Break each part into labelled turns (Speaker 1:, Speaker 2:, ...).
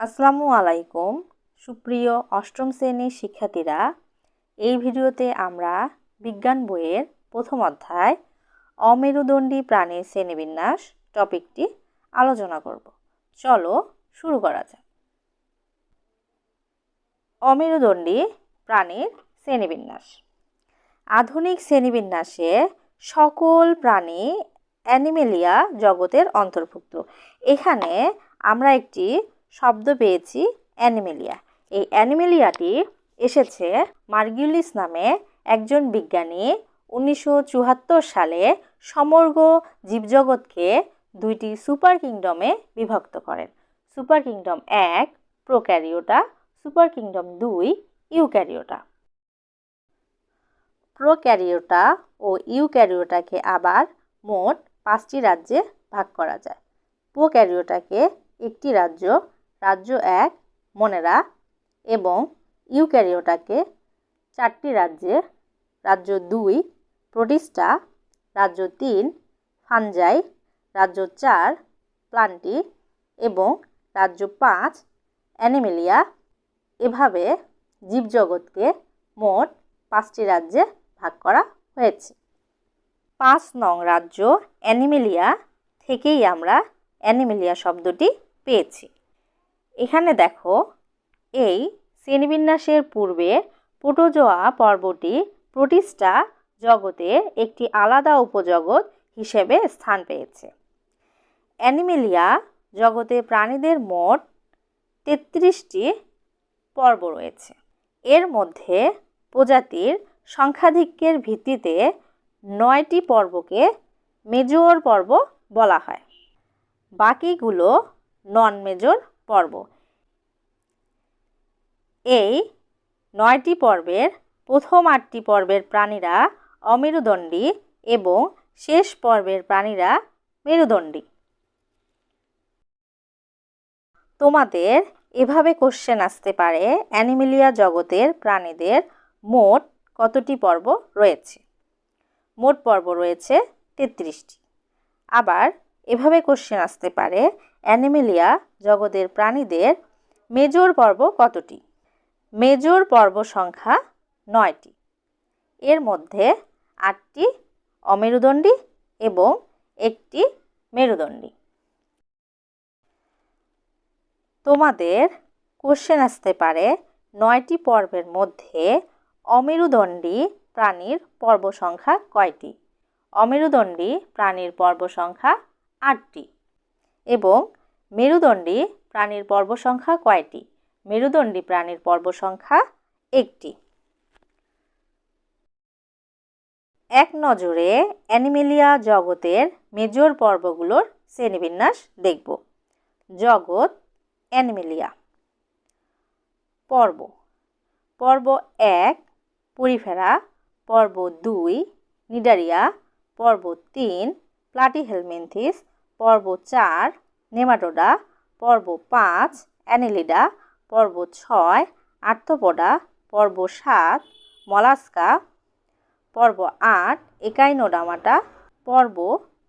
Speaker 1: আসসালামু আলাইকুম। সুপ্রিয় অষ্টম শ্রেণির শিক্ষার্থীরা, এই ভিডিওতে আমরা বিজ্ঞান বইয়ের প্রথম অধ্যায় অমেরুদণ্ডী প্রাণীর শ্রেণীবিন্যাস টপিকটি আলোচনা করব। চলো শুরু করা যাক। অমেরুদণ্ডী প্রাণীর শ্রেণীবিন্যাস। আধুনিক শ্রেণীবিন্যাসে সকল প্রাণী অ্যানিমেলিয়া জগতের অন্তর্ভুক্ত। এখানে আমরা একটি শব্দ পেয়েছি অ্যানিমেলিয়া। এই অ্যানিমেলিয়াটি এসেছে মার্গিউলিস নামে একজন বিজ্ঞানী উনিশশো চুয়াত্তর সালে সমগ্র জীবজগৎকে দুইটি সুপার কিংডমে বিভক্ত করেন। সুপার কিংডম এক প্রোক্যারিওটা, সুপার কিংডম দুই ইউক্যারিওটা। প্রোক্যারিওটা ও ইউক্যারিওটাকে আবার মোট পাঁচটি রাজ্যে ভাগ করা যায়। প্রোক্যারিওটাকে একটি রাজ্য রাজ্য এক, মনেরা, এবং ইউক্যারিওটাকে চারটি রাজ্যে রাজ্য দুই, প্রোটিস্টা, রাজ্য তিন, ফানজাই, রাজ্য চার, প্লান্টি, এবং রাজ্য পাঁচ, অ্যানিমেলিয়া। এভাবে জীবজগৎকে মোট পাঁচটি রাজ্যে ভাগ করা হয়েছে। পাঁচ নং রাজ্য অ্যানিমেলিয়া থেকেই আমরা অ্যানিমেলিয়া শব্দটি পেয়েছি। এখানে দেখো, এই শ্রেণীবিন্যাসের পূর্বে প্রোটোজোয়া পর্বটি প্রোটিস্টা জগতের একটি আলাদা উপজগৎ হিসেবে স্থান পেয়েছে। অ্যানিমেলিয়া জগতে প্রাণীদের মোট তেত্রিশটি পর্ব রয়েছে। এর মধ্যে প্রজাতির সংখ্যাধিক্যের ভিত্তিতে নয়টি পর্বকে মেজর পর্ব বলা হয়। বাকিগুলো নন মেজর পর্ব। এই নয়টি পর্বের প্রথম আটটি পর্বের প্রাণীরা অমেরুদণ্ডী এবং শেষ পর্বের প্রাণীরা মেরুদণ্ডী। তোমাদের এভাবে কোশ্চেন আসতে পারে, অ্যানিমেলিয়া জগতের প্রাণীদের মোট কতটি পর্ব রয়েছে? মোট পর্ব রয়েছে তেত্রিশটি। আবার এভাবে কোশ্চেন আসতে পারে, অ্যানিমেলিয়া জগতের প্রাণীদের মেজর পর্ব কতটি? মেজর পর্ব সংখ্যা নয়টি। এর মধ্যে আটটি অমেরুদণ্ডী এবং একটি মেরুদণ্ডী। তোমাদের কোশ্চেন আসতে পারে, নয়টি পর্বের মধ্যে অমেরুদণ্ডী প্রাণীর পর্ব সংখ্যা কয়টি? অমেরুদণ্ডী প্রাণীর পর্ব সংখ্যা আটটি। এবং মেরুদণ্ডী প্রাণীর পর্ব সংখ্যা কয়টি? মেরুদণ্ডী প্রাণীর পর্ব সংখ্যা একটি। এক নজরে অ্যানিমেলিয়া জগতের মেজর পর্বগুলোর শ্রেণীবিন্যাস দেখব। জগৎ, অ্যানিমেলিয়া। পর্ব। পর্ব এক, পরিফেরা। পর্ব দুই, নিডারিয়া। পর্ব তিন প্লাটিহেলমেন্থিস পর্ব চার, নেমাটোডা, পর্ব পাঁচ, অ্যানিলিডা, পর্ব ছয় আর্থপোডা পর্ব সাত, মলাস্কা, পর্ব আট, একাইনোডামাটা, পর্ব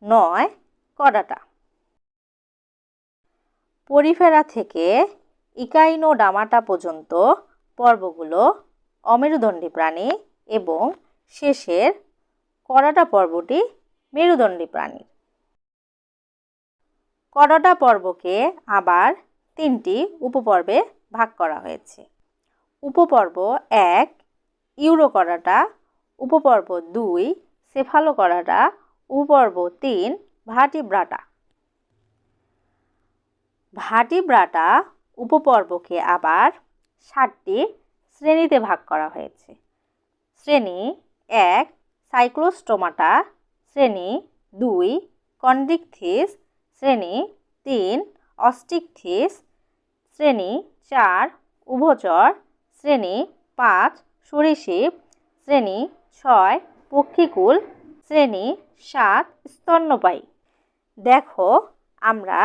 Speaker 1: নয়, কডাটা। পরিফেরা থেকে ইকাইনোডামাটা পর্যন্ত পর্বগুলো অমেরুদণ্ডী প্রাণী এবং শেষের করাটা পর্বটি মেরুদণ্ডী প্রাণীর করডা পর্বকে আবার তিনটি উপপর্বে ভাগ করা হয়েছে। উপপর্ব এক ইউরো করাটা উপপর্ব দুই সেফালো করাটা উপপর্ব তিন, ভাটিব্রাটা। ভাটিব্রাটা উপপর্বকে আবার ষাটটি শ্রেণীতে ভাগ করা হয়েছে। শ্রেণি এক, সাইক্লোস্টোমাটা। শ্রেণি দুই কন্ডিকথিস শ্রেণি তিন অস্টিকথিস শ্রেণি চার, উভচর, শ্রেণি পাঁচ সরীসৃপ শ্রেণি ছয়, পক্ষীকুল, শ্রেণি সাত, স্তন্যপায়ী। দেখো, আমরা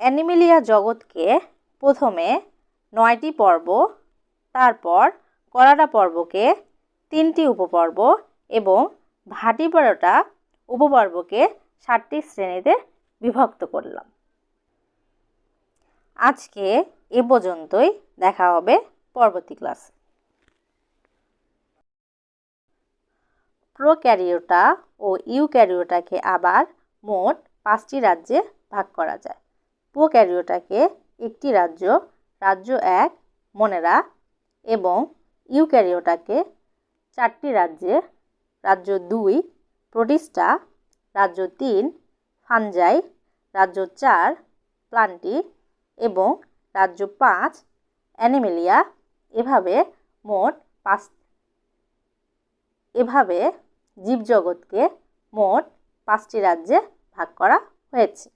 Speaker 1: অ্যানিমেলিয়া জগৎকে প্রথমে নয়টি পর্ব, তারপর করাডা পর্বকে তিনটি উপপর্ব এবং ভাটিপাড়াটা উপপর্বকে সাতটি শ্রেণীতে বিভক্ত করলাম। আজকে এ পর্যন্তই, দেখা হবে পরবর্তী ক্লাসে। প্রোক্যারিওটা ও ইউক্যারিওটাকে আবার মোট পাঁচটি রাজ্যে ভাগ করা যায়। প্রোক্যারিওটাকে একটি রাজ্য রাজ্য এক, মনেরা, এবং ইউক্যারিওটাকে চারটি রাজ্যে রাজ্য দুই প্রোটিস্টা রাজ্য তিন, ফানজাই, রাজ্য চার, প্লান্টি এবং রাজ্য পাঁচ, অ্যানিমেলিয়া, এভাবে মোট পাঁচ, এভাবে জীবজগৎকে মোট পাঁচটি রাজ্যে ভাগ করা হয়েছে।